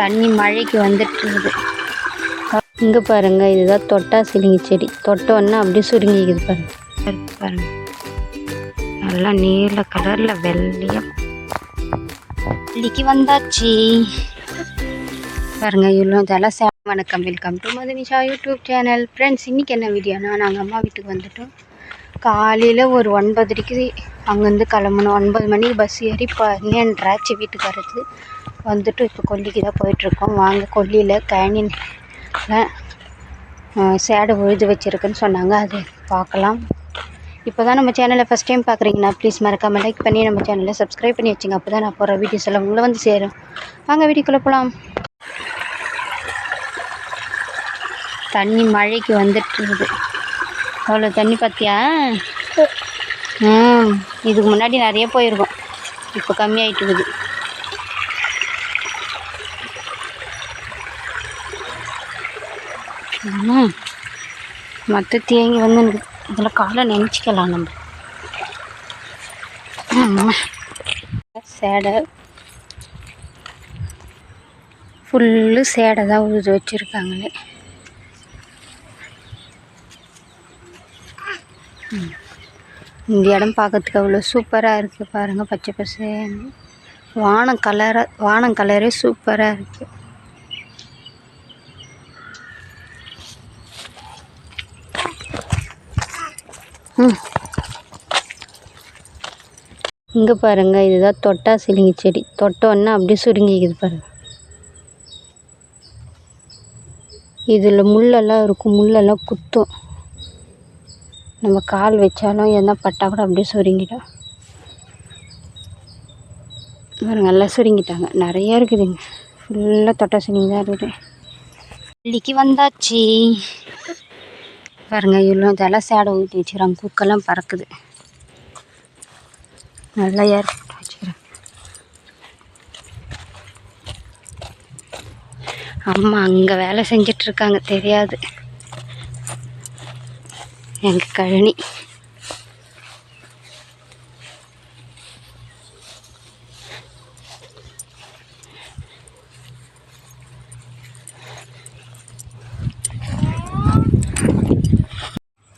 தண்ணி மழைக்கு வந்துட்டு இருக்குது இங்கே பாருங்கள் இதுதான் தொட்டா சிலிங்கி செடி. தொட்டோன்னா அப்படியே சுருங்கிக்குது பாருங்கள் பாருங்கள் நல்லா நீல கலரில் வெள்ளையாக வெள்ளிக்கு வந்தாச்சு. பாருங்க இவ்வளோ இதெல்லாம் சே வணக்கம். Welcome to Madhunisha YouTube channel. Friends இன்றைக்கி என்ன வீடியோனா நாங்கள் அம்மா வீட்டுக்கு வந்துட்டோம். காலையில் ஒரு ஒன்பதரைக்கு அங்கேருந்து கிளம்பணும். ஒன்பது மணிக்கு பஸ் ஏறி பன்னெண்டாச்சு வீட்டுக்கு வர்றது. வந்துட்டு இப்போ கொல்லிக்கு தான் போயிட்டுருக்கோம். வாங்க கொல்லியில் கேனின் சேடை உழுது வச்சுருக்குன்னு சொன்னாங்க. அது பார்க்கலாம். இப்போ தான் நம்ம சேனலை ஃபஸ்ட் டைம் பார்க்குறீங்கன்னா ப்ளீஸ் மறக்காமல் லைக் பண்ணி நம்ம சேனலை சப்ஸ்கிரைப் பண்ணி வச்சுங்க. அப்போ தான் நான் போகிற வீடியோஸ் எல்லாம் உங்களை வந்து சேரும். வாங்க வீடியோக்குள்ளே போகலாம் தண்ணி மழைக்கு வந்துட்டு இருக்குது. அவ்வளோ தண்ணி பார்த்தியா ம் இதுக்கு முன்னாடி நிறைய போயிருக்கோம். இப்போ கம்மியாயிட்டு இருக்குது. ஆனால் மற்ற தேங்கி வந்து எனக்கு இதில் காலை நினச்சிக்கலாம் நம்ம. சேடை. ஃபுல்லு சேடை தான் உழுது வச்சுருக்காங்களே. இந்த இடம் பார்க்கறதுக்கு அவ்வளோ சூப்பராக இருக்குது பாருங்கள் பச்சை பசேன்னு வானம் கலராக வானம் கலரே சூப்பராக இருக்குது ம் இங்கே பாருங்க இதுதான் தொட்டா சிலிங்கி செடி. தொட்டோன்னா அப்படியே சுருங்கிக்குது பாருங்கள் இதில் முள்ளெல்லாம் இருக்கும் முள்ளெல்லாம் குத்தும். நம்ம கால் வச்சாலும் எதனா பட்டா கூட அப்படியே சுருங்கிடும். பாருங்கள் நல்லா சுருங்கிட்டாங்க. நிறையா இருக்குதுங்க. ஃபுல்லாக தொட்டா சிலிங்கி தான் இருக்குது. பள்ளிக்கு வந்தாச்சு. பாருங்கள் இவ்வளோ இதெல்லாம் சேடை ஊட்டி வச்சுக்கிறாங்க. குக்கெல்லாம் பறக்குது. நல்லா ஏர் போட்டு அம்மா அங்கே வேலை செஞ்சிட்ருக்காங்க தெரியாது. எங்கள் கழனி.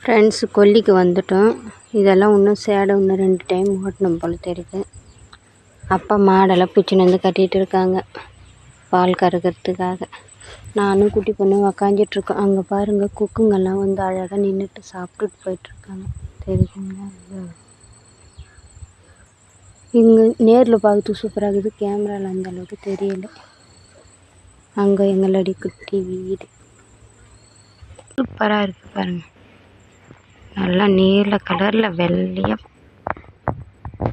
ஃப்ரெண்ட்ஸ் கொல்லிக்கு வந்துட்டோம். இதெல்லாம் இன்னும் சேடை இன்னும் ரெண்டு டைம் ஓட்டணும் போல் தெரியுது. அப்பா மாடெல்லாம் பிடிச்சின்னு வந்து கட்டிகிட்டு இருக்காங்க. பால் கறக்கிறதுக்காக. நானும் குட்டி பொண்ணு உக்காஞ்சிட்ருக்கோம் அங்கே பாருங்கள் குக்குங்கெல்லாம் வந்து அழகாக நின்றுட்டு சாப்பிட்டுட்டு போயிட்டுருக்காங்க தெரியுதுங்களா? இங்கே நேரில் பார்க்கறதுக்கு சூப்பராக இருக்குது. கேமராவில் அந்த அளவுக்கு தெரியல. அங்கே எங்களடி குட்டி வீடு. சூப்பராக இருக்குது பாருங்கள் நல்லா நீல கலரில் வெள்ளையாக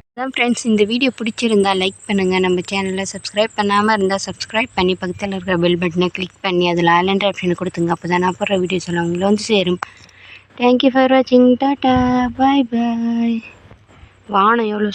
அதான் ஃப்ரெண்ட்ஸ் இந்த வீடியோ பிடிச்சிருந்தா லைக் பண்ணுங்கள் நம்ம சேனலை சப்ஸ்கிரைப் பண்ணாமல் இருந்தால் சப்ஸ்கிரைப் பண்ணி பக்கத்தில் இருக்கிற பெல் பட்டனை கிளிக் பண்ணி அதில் ஆலண்ட் ஆப்ஷன் கொடுத்துங்க. அப்போ தான் நான் போடுற வீடியோஸ் எல்லாம் உங்களை வந்து சேரும். தேங்க்யூ ஃபார் வாட்சிங் டாட்டா பாய் பாய் வானம் எவ்வளோ